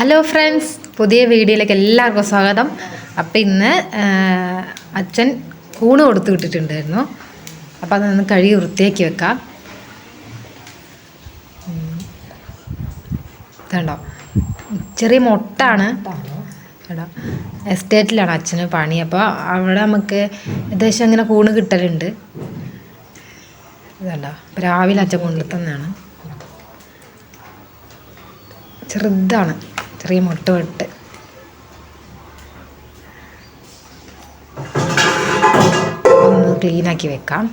Hello friends പുതിയ വീഡിയോയിലേക്ക് എല്ലാവർക്കും സ്വാഗതം. അപ്പം ഇന്ന് അച്ഛൻ കൂണ് കൊടുത്തു വിട്ടിട്ടുണ്ടായിരുന്നു. അപ്പം അതൊന്ന് കഴുകി വൃത്തിയാക്കി വെക്കാം. ഇതുണ്ടോ. ചെറിയ മുട്ടാണ്. കേട്ടോ എസ്റ്റേറ്റിലാണ് അച്ഛന് പണി. അപ്പോൾ അവിടെ നമുക്ക് ഏകദേശം അങ്ങനെ കൂണ് കിട്ടലുണ്ട്. ഇതുണ്ടോ. രാവിലെ അച്ഛൻ കൊണ്ടു തന്നെയാണ്. ചെറുതാണ്. ചെറിയ മുട്ട വിട്ട് ഒന്ന് ക്ലീനാക്കി വെക്കാം.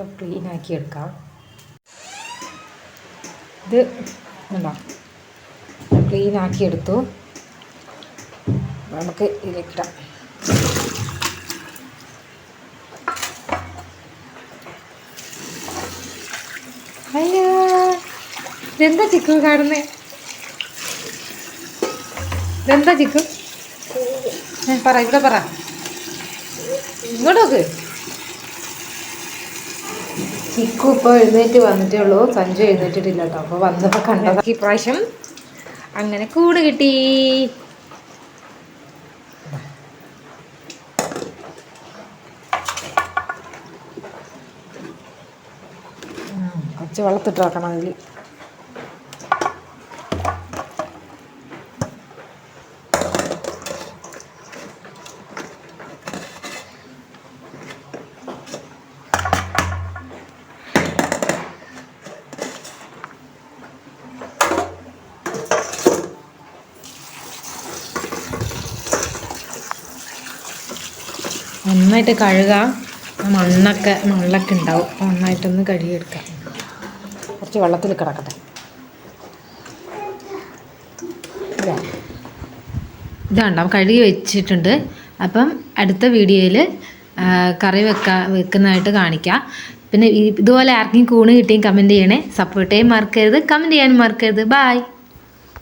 ക്ലീനാക്കി എടുക്കാം. ഇത് ഉണ്ടോ ക്ലീനാക്കി എടുത്തു. നമുക്ക് അയ്യോ ഇതെന്താ ചിക്കു കാണുന്നേ? ഇതെന്താ ചിക്കു? പറ ഇവിടെ പറ. ഇങ്ങോട്ട് നോക്ക്. ചിക്കു ഇപ്പോൾ എഴുന്നേറ്റ് വന്നിട്ടേ ഉള്ളൂ സഞ്ജു എഴുന്നേറ്റിട്ടില്ല കേട്ടോ അപ്പോൾ വന്നപ്പോൾ കണ്ടത്. ഈ പ്രാവശ്യം അങ്ങനെ കൂട് കിട്ടി. കൊച്ചു വെള്ളത്തിട്ട് വെക്കണം നന്നായിട്ട് കഴുകാം. മണ്ണൊക്കെ മണ്ണൊക്കെ ഉണ്ടാവും. നന്നായിട്ടൊന്ന് കഴുകിയെടുക്കാം. കുറച്ച് വെള്ളത്തിൽ കിടക്കട്ടെ. ഇതാ. ഇതാണ്ടാവും കഴുകി വെച്ചിട്ടുണ്ട്. അപ്പം അടുത്ത വീഡിയോയിൽ കറി വെക്കാൻ വെക്കുന്നതായിട്ട് കാണിക്കാം. പിന്നെ ഇതുപോലെ ആർക്കെങ്കിലും കൂണ് കിട്ടിയും കമന്റ് ചെയ്യണേ. സപ്പോർട്ട് ചെയ്യാൻ മറക്കരുത്. കമന്റ് ചെയ്യാനും മറക്കരുത്. ബായ്